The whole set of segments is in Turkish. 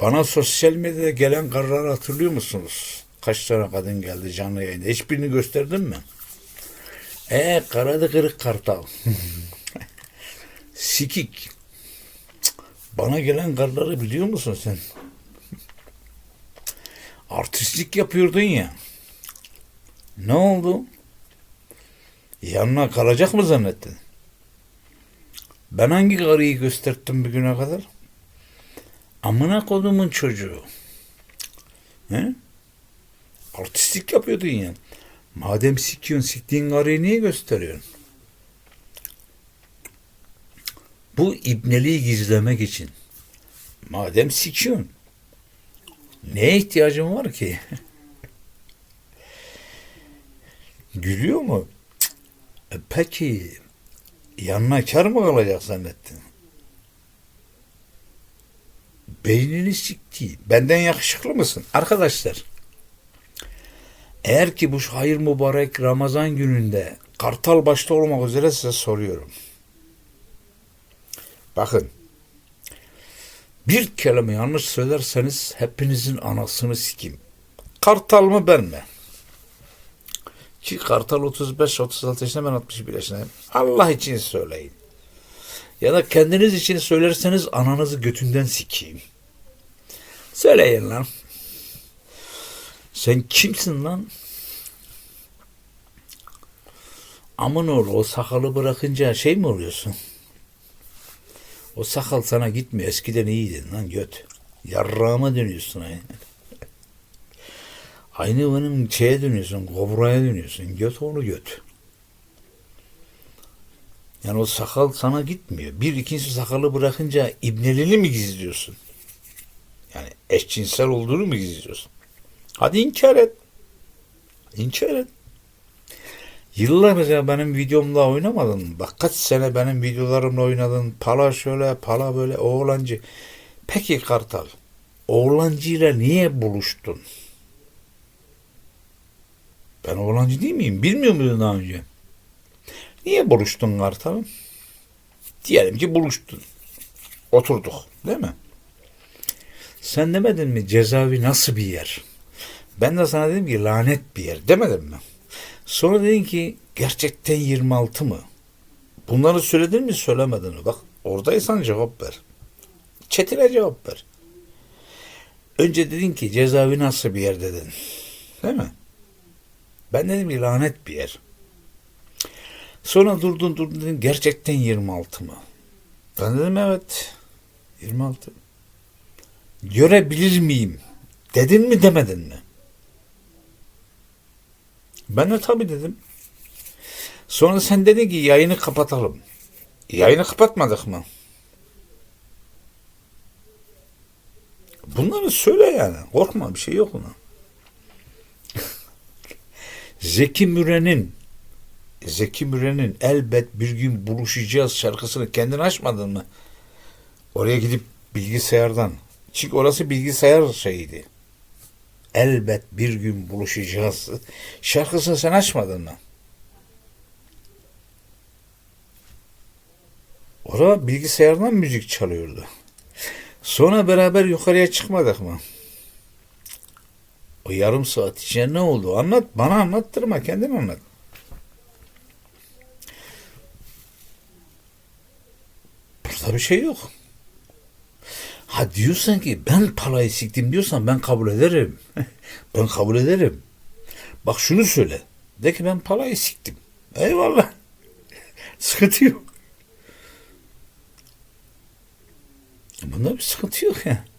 Bana sosyal medyada gelen kararları hatırlıyor musunuz? Kaç tane kadın geldi canlı yayında. Hiçbirini gösterdin mi? Ee karadı kırık kartal. Sikik. Bana gelen kararları biliyor musun sen? Artistlik yapıyordun ya. Ne oldu? Yanına kalacak mı zannettin? Ben hangi karıyı gösterttim bugüne kadar? Amına kodumun çocuğu. He? Artistlik yapıyordun ya. Madem sikiyorsun, siktiğin karıyı niye gösteriyorsun? Bu ibneliği gizlemek için. Madem sikiyorsun. Neye ihtiyacın var ki? Gülüyor mu? E peki yanına kar mı kalacak zannettin? Beynini sikti. Benden yakışıklı mısın? Arkadaşlar. Eğer ki bu hayır mübarek Ramazan gününde kartal başta olmak üzere size soruyorum. Bakın. Bir kelime yanlış söylerseniz hepinizin anasını sikim. Kartal mı ben mi? Ki Kartal 35-36 yaşında ben 61 yaşındayım. Allah için söyleyin. Ya da kendiniz için söylerseniz ananızı götünden sikeyim. Söyleyin lan. Sen kimsin lan? Aman oğlu o sakalı bırakınca şey mi oluyorsun? O sakal sana gitmiyor. Eskiden iyiydin lan göt. Yarrağıma dönüyorsun aynı. Aynı benim şeye dönüyorsun. Kobraya dönüyorsun. Göt onu göt. Yani o sakal sana gitmiyor. Bir ikincisi sakalı bırakınca ibneliğini mi gizliyorsun? Yani eşcinsel olduğunu mu gizliyorsun? Hadi inkar et. İnkar et. Yıllar mesela benim videomda oynamadın? Bak kaç sene benim videolarımla oynadın. Pala şöyle, pala böyle, oğlancı. Peki Kartal, oğlancıyla niye buluştun? Ben oğlancı değil miyim? Bilmiyor muydun daha önce? Niye buluştun Kartal'ım? Diyelim ki buluştun. Oturduk, değil mi? Sen demedin mi cezaevi nasıl bir yer? Ben de sana dedim ki lanet bir yer. Demedim mi? Sonra dedin ki gerçekten 26 mı? Bunları söyledin mi söylemedin mi? Bak oradaysan cevap ver. Çetine cevap ver. Önce dedin ki cezaevi nasıl bir yer dedin. Değil mi? Ben dedim ki lanet bir yer. Sonra durdun durdun dedin gerçekten 26 mı? Ben dedim evet 26. Görebilir miyim? Dedin mi demedin mi? Ben de tabii dedim. Sonra sen dedin ki yayını kapatalım. Yayını kapatmadık mı? Bunları söyle yani. Korkma bir şey yok ona. Zeki Müren'in Zeki Müren'in elbet bir gün buluşacağız şarkısını kendin açmadın mı? Oraya gidip bilgisayardan. Çünkü orası bilgisayar şeyiydi. Elbet bir gün buluşacağız. Şarkısını sen açmadın mı? Orada bilgisayardan müzik çalıyordu. Sonra beraber yukarıya çıkmadık mı? O yarım saat içinde ne oldu? Anlat. Bana anlattırma. Kendin anlat. Burada bir şey yok. Ha diyorsan ki ben parayı siktim diyorsan ben kabul ederim. ben kabul ederim. Bak şunu söyle. De ki ben parayı siktim. Eyvallah. Sıkıntı yok. Bunda bir sıkıntı yok ya.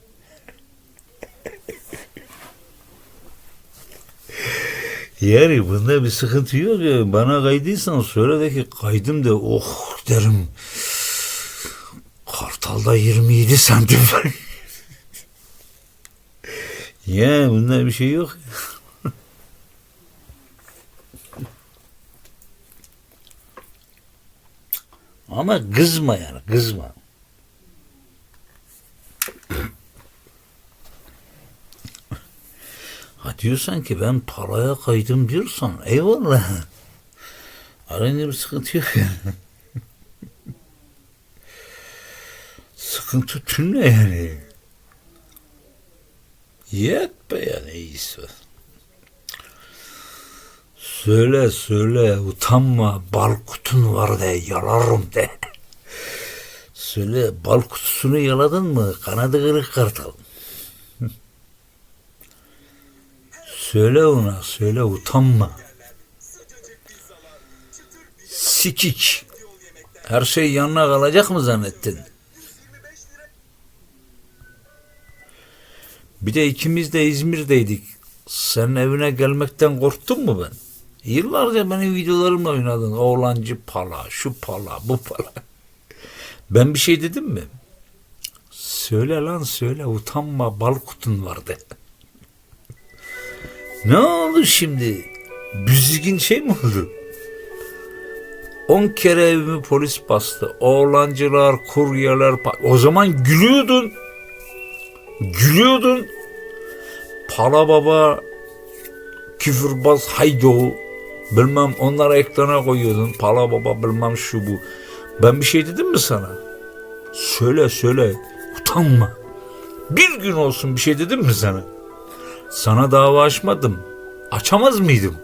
Yani bunda bir sıkıntı yok ya. Bana kaydıysan söyle de ki kaydım de oh derim. Kartal'da 27 santim var. ya bunda bir şey yok. Ama kızma yani kızma. Ha diyorsan ki ben paraya kaydım diyorsan eyvallah. Arayında bir sıkıntı yok yani. Sıkıntı tüm ne yani? Yet be ya ne iyisi. Söyle söyle utanma bal kutun var de yalarım de. Söyle bal kutusunu yaladın mı kanadı kırık kartal. Söyle ona söyle utanma. Sikik. Her şey yanına kalacak mı zannettin? Bir de ikimiz de İzmir'deydik. Senin evine gelmekten korktun mu ben? Yıllarca benim videolarımla oynadın. Oğlancı pala, şu pala, bu pala. Ben bir şey dedim mi? Söyle lan söyle utanma bal kutun vardı. ne oldu şimdi? Büzgün şey mi oldu? On kere evimi polis bastı. Oğlancılar, kuryeler. O zaman gülüyordun. Gülüyordun. Pala baba, küfürbaz haydo. Bilmem onları ekrana koyuyordun. Pala baba bilmem şu bu. Ben bir şey dedim mi sana? Söyle söyle. Utanma. Bir gün olsun bir şey dedim mi sana? Sana dava açmadım. Açamaz mıydım?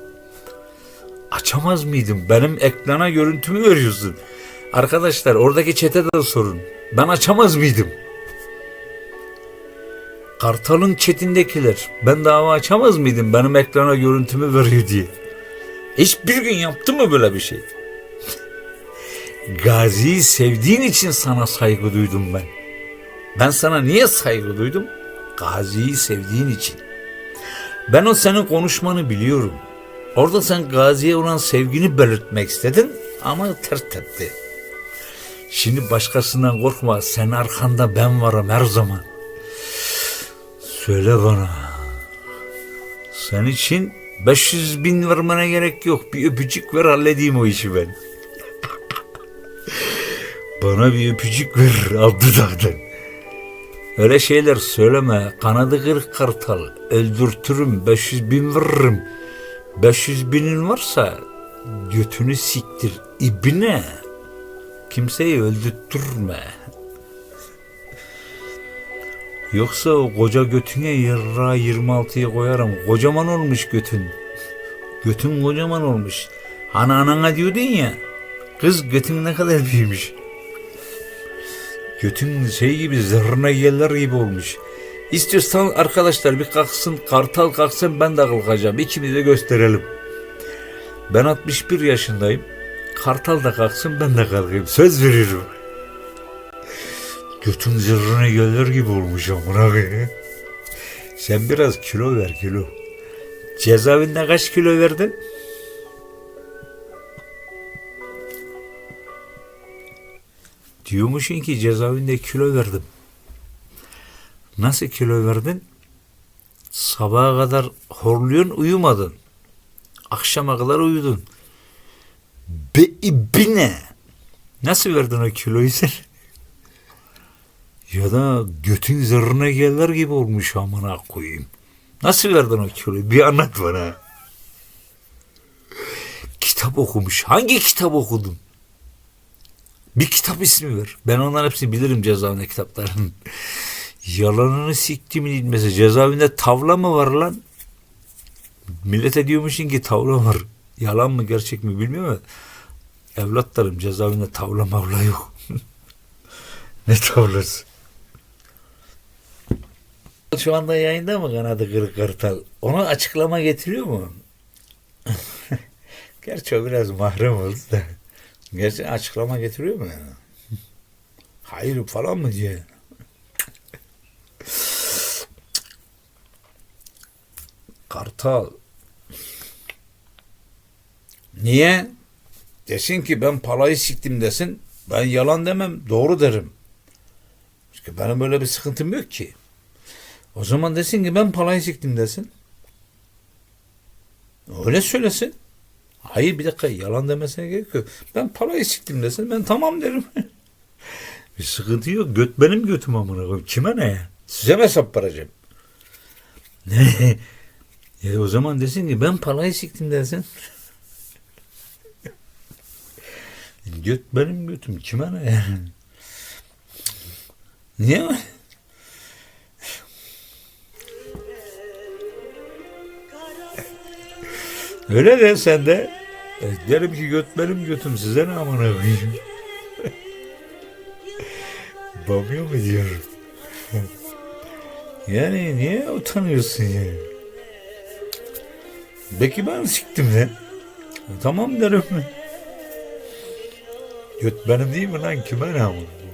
Açamaz mıydım? Benim ekrana görüntümü veriyorsun. Arkadaşlar oradaki çete de sorun. Ben açamaz mıydım? Kartal'ın çetindekiler. Ben dava açamaz mıydım? Benim ekrana görüntümü veriyor diye. Hiçbir gün yaptı mı böyle bir şey? Gazi'yi sevdiğin için sana saygı duydum ben. Ben sana niye saygı duydum? Gazi'yi sevdiğin için. Ben o senin konuşmanı biliyorum. Orada sen Gazi'ye olan sevgini belirtmek istedin ama ters tepti. Şimdi başkasından korkma. Sen arkanda ben varım her zaman. Söyle bana. Sen için 500 bin vermene gerek yok. Bir öpücük ver halledeyim o işi ben. Bana bir öpücük ver dağdan. Öyle şeyler söyleme. Kanadı kırık kartal. Öldürtürüm. 500 bin veririm. 500 binin varsa götünü siktir. İbne. Kimseyi öldürtürme. Yoksa o koca götüne yarra 26'yı koyarım. Kocaman olmuş götün. Götün kocaman olmuş. Hani anana diyordun ya. Kız götün ne kadar büyümüş. Götün şey gibi zırhına yeller gibi olmuş. İstiyorsan arkadaşlar bir kalksın kartal kalksın ben de kalkacağım. İkimiz de gösterelim. Ben 61 yaşındayım. Kartal da kalksın ben de kalkayım. Söz veririm. Götün zırhına gelir gibi olmuş amına. Sen biraz kilo ver kilo. Cezaevinde kaç kilo verdin? Diyormuşsun ki cezaevinde kilo verdim. Nasıl kilo verdin? Sabaha kadar horluyorsun uyumadın. Akşama kadar uyudun. Be ibine. Nasıl verdin o kiloyu sen? Ya da götün zırhına gelir gibi olmuş amına koyayım. Nasıl verdin o kiloyu? Bir anlat bana. Kitap okumuş. Hangi kitap okudun? Bir kitap ismi ver. Ben onların hepsini bilirim cezaevinde kitapların. Yalanını siktimin ilmesi. Cezaevinde tavla mı var lan? Millete diyormuşsun ki tavla var. Yalan mı gerçek mi bilmiyorum ama evlatlarım cezaevinde tavla mavla yok. ne tavlası? Şu anda yayında mı kanadı kırık kartal? Ona açıklama getiriyor mu? Gerçi o biraz mahrem oldu da. Gerçi açıklama getiriyor mu yani? Hayır falan mı diye. Kartal. Niye? Desin ki ben palayı siktim desin. Ben yalan demem. Doğru derim. Çünkü benim böyle bir sıkıntım yok ki. O zaman desin ki ben palayı siktim desin. Öyle söylesin. Hayır bir dakika yalan demesine gerek yok. Ben parayı siktim desin ben tamam derim. bir sıkıntı yok. Göt benim götüm amına koyayım. Kime ne ya? Size mi hesap vereceğim? Ne? Ya o zaman desin ki ben parayı siktim desin. Göt benim götüm. Kime ne ya? Niye? Öyle de sen de e, derim ki göt benim götüm size ne amına koyayım. Bamıyor mu diyorum. yani niye utanıyorsun ya? Belki ben siktim de. Tamam derim mi? Göt benim değil mi lan kime ne amına?